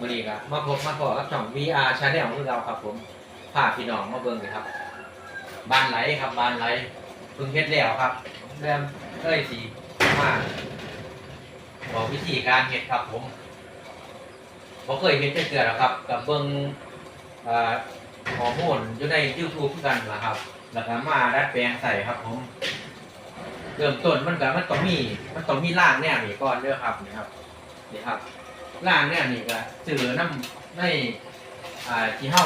วันนี้ก็มาพบมาขอกับช่อง VR Channel ของเราครับ ผมพาพี่น้องมาเบิ่งเลยครับบานไหลครับบานไหลเพิ่งเฮ็ดแล้วครับเริ่มเอ้ยสีมาบอกวิธีการเฮ็ดครับ ผมบ่เคยเฮ็ดจักเทื่อแล้วครับ กับเบิ่งเอ่อฮอร์โมนอยู่ใน YouTube คือกันล่ะครับแล้วก็มาดัดแปลงใส่ครับ ผมเริ่มต้นมันก็มันต้องมี มันต้องมีร่างแนวนี้ก่อนเด้อครับนี่ครับนี่ครับ ร่างแนวนี้ก็ซื้อน้ำในอ่าที่เฮา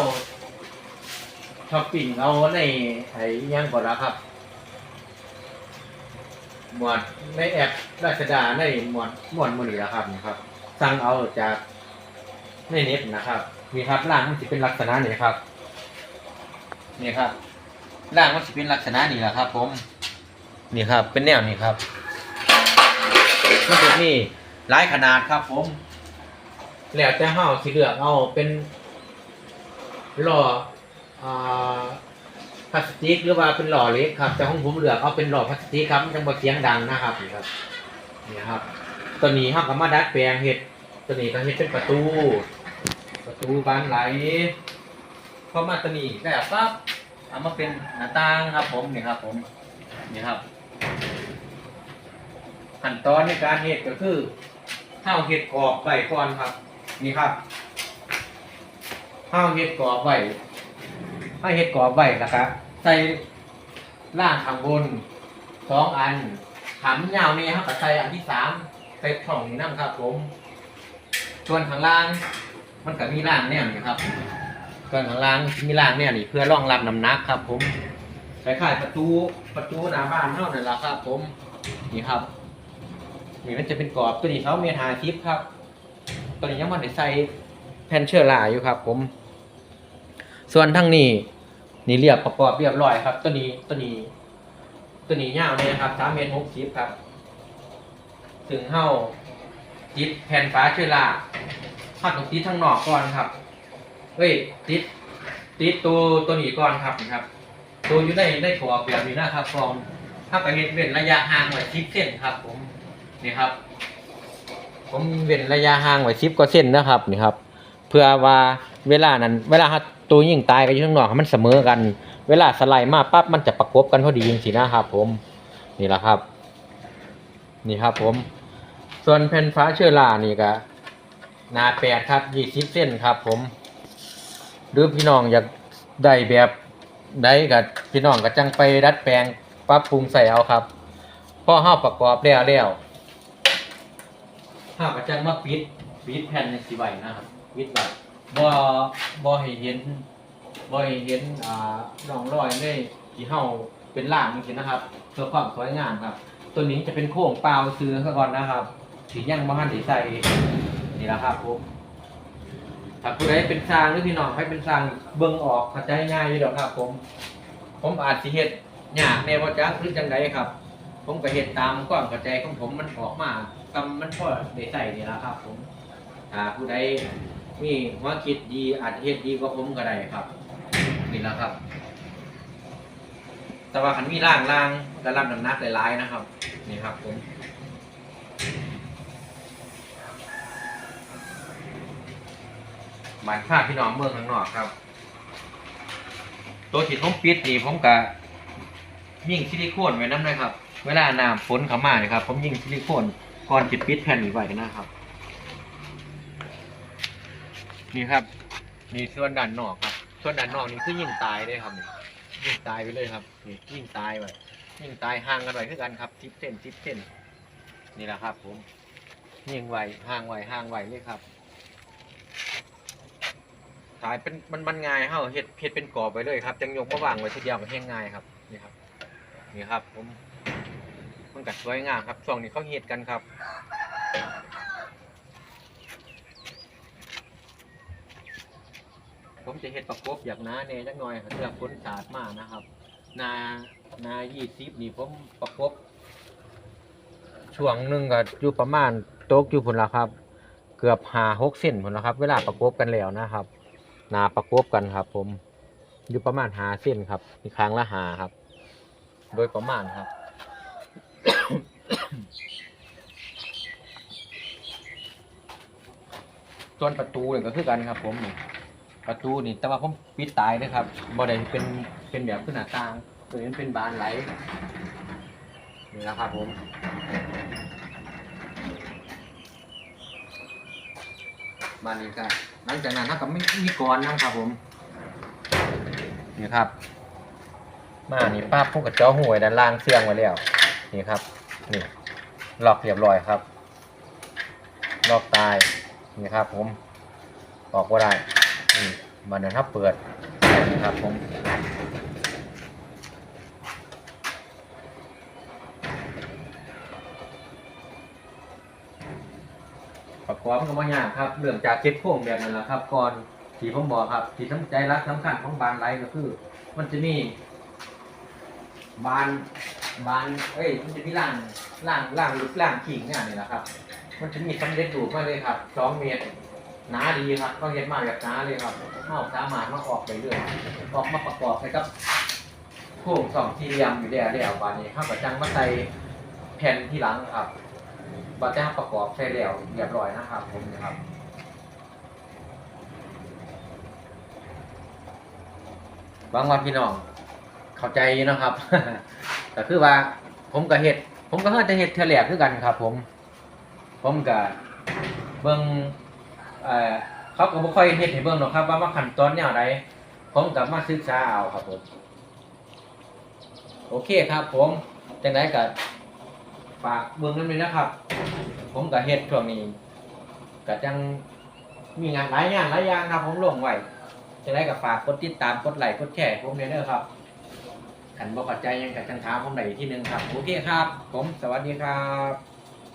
ช้อปปิ้งเอาในไอ้อิหยังก่อนละครับ หมวดในแอปราชดาในหมวดหมวดมือนี้ละครับนี่ครับ สั่งเอาจากในเน็ตนะครับนี่ครับร่างมันจะเป็นลักษณะนี้ครับนี่ครับร่างมันจะเป็นลักษณะนี้แหละครับ ผม นี่ครับ เป็นแนวนี้ครับมันจะมีหลายขนาดครับผม แล้วแต่เฮาสิเลือกเอาเป็นหล่ออาพลาสติกหรือว่าเป็นหล่อเล็กครับ แต่ของผมเลือกเอาเป็นหล่อพลาสติกครับมันจะบ่เสียงดังนะครับนี่ครับนี่ครับ ตัวนี้เฮาก็มาดัดแปลงเฮ็ดตัวนี้ก็เฮ็ดเป็นประตู ประตูบานไหลพอมาตัวนี้แล้วปั๊บเอามาเป็นหน้าต่างครับ ผมนี่ครับ ผมนี่ครับขั้นตอนในการเฮ็ดก็คือข้าวเฮ็ดกรอบไว้ก่อนครับ นี่ครับข้าวเฮ็ดกรอบไว้ข้าวเฮ็ดกรอบไว้แล้วก็ใส่ล่างข้างบนสองอันถามยาวนี่ครับก็ใส่อันที่สามใส่ช่องนี้นั่ครับ ผมส่วนข้างล่าง มันก็มีล่างเนี่ยนี่ครับส่วนข้างล่างมีล่างเนี่ยนี่เพื่อรองรับน้ำหนักครับ ผมคล้ายๆประตูประตูหน้าบ้านเท่านั้นแหละครับ ผมนี่ครับนี่มันจะเป็นกรอบตัวนี้เขาเมียทาทิปครับ ตัวนี้ยังมันได้ใส่แผ่นเชื้อราอยู่ครับ ผม ส่วนทั้งนี้นี่เรียบประกอบเรียบร้อยครับ ตัวนี้ตัวนี้ ตัวนี้ยาวเนี่ยครับสามเมตรหกสิบครับ ถึงเฮ้าติดแผ่นฟ้าเชื้อราถ้าต้องติดทั้งนอกก่อนครับเฮ้ยติดติดตัวตัวนี้ก่อนครับนะครับ ตัวอยู่ในในกรอบแบบนี้นะครับฟองถ้าไปเห็นเว้นระยะห่างไว้สิบเส้นครับ ผมนี่ครับ ผมเว้นระยะห่างไว้สิบกว่าเส้นนะครับนี่ครับ เพื่อว่าเวลานั้น เวลาตัวยิงตายกันอยู่ข้างนอกมันเสมอกัน เวลาสไลด์มาปั๊บมันจะประกบกันพอดีจริงๆนะครับ ผมนี่แหละครับ นี่ครับผม ส่วนแผ่นฟ้าเชื้อรานี่ก็หนาแปดครับยี่สิบเส้นครับ ผม หรือพี่น้องอยากได้แบบได้กับพี่น้องก็จังไปดัดแปลงปรับปรุงใส่เอาครับพอห้าประกอบแล้วแล้ว ห้าก็จังมาปิดปิดแผ่นในสีใบนะครับปิดไว้บ่บ่ให้เห็นบ่ให้เห็นอ่าร่องรอยในที่เฮาเป็นล่างจริงๆนะครับเพื่อความสวยงามครับ ตัวนี้จะเป็นโค้งเปล่าซื้อซะก่อนนะครับสีย่างบ้านสีใส่นี่แหละครับผมถ้าผู้ใดเป็นสร้างหรือพี่น้องให้เป็นสร้างเบิ่งออกเข้าใจง่ายอยู่ดอกครับผม ผมอาจสิเฮ็ดยากแน่ว่าจักหรือจังไดครับ ผมก็เฮ็ดตามความเข้าใจของผมมันออกมา ตามันพอได้ใส่นี่แหละครับ ผมถ้าผู้ใดมีหัวคิดดีอาจเฮ็ดดีกว่าผมก็ได้ครับ นี่แหละครับ แต่ว่าขันมีล่างล่างก็รับน้ำหนักหลายๆนะครับ นี่ครับผมบานผ้าพี่น้องเมืองข้างนอกครับ ตัวที่ผมปิดนี่ผมกะยิ่งซิลิโคนไว้น้ำนะครับ เวลาน้ำฝนเข้ามาเนี่ยครับ ผมยิ่งซิลิโคน ก่อนจิตปิดแผ่นนี้ไว้นะครับ นี่ครับนี่ส่วนด้านนอกครับ ส่วนด้านนอกนี่คือยิ่งตายเลยครับนี่ยิงตายไปเลยครับนี่ยิงตายไปยิงตายห่างกันไว้คือกันครับสิบเซนสิบเซนนี่แหละครับ ผมยิงไว้ห่างไว้ห่างไว้เลยครับตายเป็นมันมันง่ายเฮ้าเฮ็ดเฮ็ดเป็นกรอบไว้เลยครับจังยกมาวางไว้ทีเดียวมันแห้งง่ายครับนี่ครับ นี่ครับ ผม มันกัดสวยงามครับช่วงนี้เขาเฮ็ดกันครับผมจะเฮ็ดประกบอย่างน้าเนจักหน่อยครับเพื่อฝนสาดมากนะครับ นานายี่สิบนี่ผมประกบช่วงหนึ่งก็อยู่ประมาณโต๊กอยู่พุ่นละครับ เกือบหาหกเส้นพุ่นละครับ เวลาประกบกันแล้วนะครับ นาประกบกันครับ ผมอยู่ประมาณหาเส้นครับมีครั้งละหาครับ โดยประมาณครับ ส่วนประตูเนี่ยก็คือกันครับ ผมนี่ประตูนี่แต่ว่าผมปิดตายนะครับบ่ได้เป็นเป็นแบบขึ้นหน้าต่างตัวนี้เป็นบานไหลนี่นะครับผมบานนี้ก็หลังจากนั้นเราก็ไม่มีกรอนนะครับผมนี่ครับ มานี่ป้าพวกกับเจ้าหวยด้านล่างเสียงไว้แล้วนี่ครับ นี่ลอกเรียบร้อยครับ ลอกตายนี่ครับ ผมออกก็ได้นี่มันนะครับเปิดนี่ครับผมประกอบมันก็ไม่ยากครับ เรื่องจากเก็บโค้งแบบนั้นแหละครับ ก่อนที่ผมบอกครับ ที่ทั้งใจรักสำคัญของบานไรก็คือ มันจะมีบาน บ้านเอ้ยมันจะมีล่างล่างล่างหรือล่างขิงเนี่ยนี่แหละครับ มันจะมีสำเร็จรูปมาเลยครับสองเมตรหนาดีครับก็เห็นมาแบบหนาเลยครับเมาสามารถมาออกไปเรื่อยออกมาประกอบไปกับโค้งสองสี่เหลี่ยมอยู่แล้วแล้วบานนี้ข้าวกระจังมาใส่แผ่นที่หลังครับบาจ้าประกอบใส่แล้วเรียบร้อยนะครับผมนะครับบางวันพี่น้องเข้าใจนะครับ ก็คือว่า ผมก็เฮ็ด ผมก็เฮ็ดแต่เฮ็ดเทอแหลกคือกันครับ ผม ผมก็เบิ่งเอ่อเขาก็บ่ค่อยเฮ็ดให้เบิ่งหรอกครับ ว่ามาขั้นตอนแนวใดผมก็มาศึกษาเอาครับผม โอเคครับ ผมจังไดก็ฝากเบิ่งนำด้วยนะครับ ผมก็เฮ็ดช่วงนี้ก็จังมีงานหลายอย่างหลายอย่างครับ ผมลงไว้จะไดกับฝากกดติดตามกดไลค์กดแชร์ผมเนเด้อครับ ขันบอกขัดใจยังกับจังถามผมไหนที่หนึ่งครับ โอเคครับ ผมสวัสดีครับ